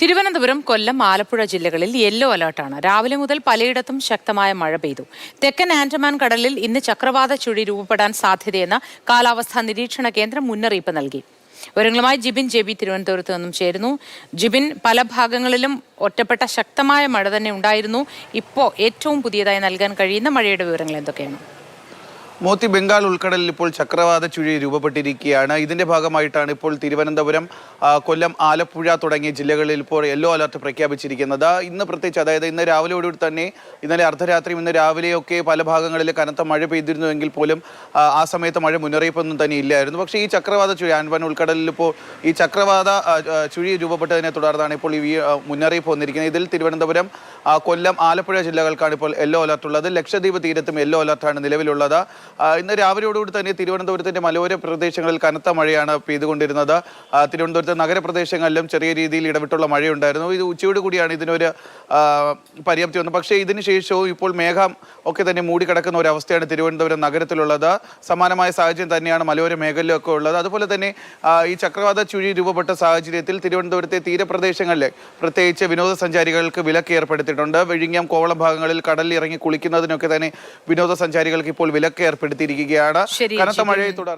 തിരുവനന്തപുരം കൊല്ലം ആലപ്പുഴ ജില്ലകളിൽ യെല്ലോ അലർട്ടാണ്. രാവിലെ മുതൽ പലയിടത്തും ശക്തമായ മഴ പെയ്തു. തെക്കൻ ആൻഡമാൻ കടലിൽ ഇന്ന് ചക്രവാത ചുഴി രൂപപ്പെടാൻ സാധ്യതയെന്ന് കാലാവസ്ഥാ നിരീക്ഷണ കേന്ദ്രം മുന്നറിയിപ്പ് നൽകി. വിവരങ്ങളുമായി ജിബിൻ ജെബി തിരുവനന്തപുരത്ത് നിന്നും ചേരുന്നു. ജിബിൻ പല ഭാഗങ്ങളിലും ഒറ്റപ്പെട്ട ശക്തമായ മഴ തന്നെ ഉണ്ടായിരുന്നു. ഇപ്പോൾ ഏറ്റവും പുതിയതായി നൽകാൻ കഴിയുന്ന മഴയുടെ വിവരങ്ങൾ എന്തൊക്കെയാണ്? മോത്തി ബംഗാൾ ഉൾക്കടലിൽ ഇപ്പോൾ ചക്രവാത ചുഴി രൂപപ്പെട്ടിരിക്കുകയാണ്. ഇതിന്റെ ഭാഗമായിട്ടാണ് ഇപ്പോൾ തിരുവനന്തപുരം കൊല്ലം ആലപ്പുഴ തുടങ്ങിയ ജില്ലകളിൽ ഇപ്പോൾ യെല്ലോ അലർട്ട് പ്രഖ്യാപിച്ചിരിക്കുന്നത്. ഇന്ന് പ്രത്യേകിച്ച് അതായത് ഇന്ന് രാവിലെയോടുകൂടി തന്നെ ഇന്നലെ അർദ്ധരാത്രിയും ഇന്ന് രാവിലെയൊക്കെ പല ഭാഗങ്ങളിൽ കനത്ത മഴ പെയ്തിരുന്നുവെങ്കിൽ പോലും ആ, സമയത്ത് മഴ മുന്നറിയിപ്പൊന്നും തന്നെ ഇല്ലായിരുന്നു. പക്ഷേ ഈ ചക്രവാത ചുഴി ആൻവൻ ഉൾക്കടലിൽ ഇപ്പോൾ ഈ ചക്രവാത ചുഴി രൂപപ്പെട്ടതിനെ തുടർന്നാണ് ഇപ്പോൾ ഈ മുന്നറിയിപ്പ് വന്നിരിക്കുന്നത്. ഇതിൽ തിരുവനന്തപുരം കൊല്ലം ആലപ്പുഴ ജില്ലകൾക്കാണ് ഇപ്പോൾ യെല്ലോ അലർട്ട് ഉള്ളത് ലക്ഷദ്വീപ് തീരത്തും യെല്ലോ അലർട്ടാണ് നിലവിലുള്ളത്. ഇന്ന് രാവിലെയോടുകൂടി തന്നെ തിരുവനന്തപുരത്തിന്റെ മലയോര പ്രദേശങ്ങളിൽ കനത്ത മഴയാണ് പെയ്തുകൊണ്ടിരുന്നത്. തിരുവനന്തപുരത്തെ നഗരപ്രദേശങ്ങളിലും ചെറിയ രീതിയിൽ ഇടവിട്ടുള്ള മഴയുണ്ടായിരുന്നു. ഇത് ഉച്ചയോട് കൂടിയാണ് ഇതിനൊരു പര്യാപ്തി വന്നത്. പക്ഷേ ഇതിന് ശേഷവും ഇപ്പോൾ മേഘം ഒക്കെ തന്നെ മൂടിക്കിടക്കുന്ന ഒരു അവസ്ഥയാണ് തിരുവനന്തപുരം നഗരത്തിലുള്ളത്. സമാനമായ സാഹചര്യം തന്നെയാണ് മലയോര മേഖലയിലൊക്കെ ഉള്ളത്. അതുപോലെ തന്നെ ഈ ചക്രവാത ചുഴി രൂപപ്പെട്ട സാഹചര്യത്തിൽ തിരുവനന്തപുരത്തെ തീരപ്രദേശങ്ങളിൽ പ്രത്യേകിച്ച് വിനോദസഞ്ചാരികൾക്ക് വിലക്ക് ഏർപ്പെടുത്തിയിട്ടുണ്ട്. വിഴിഞ്ഞം കോവളം ഭാഗങ്ങളിൽ കടലിൽ ഇറങ്ങി കുളിക്കുന്നതിനൊക്കെ തന്നെ വിനോദസഞ്ചാരികൾക്ക് ഇപ്പോൾ വിലക്ക് ഏർപ്പെടുത്തിയിരിക്കുകയാണ് കനത്ത മഴയെ തുടർന്ന്.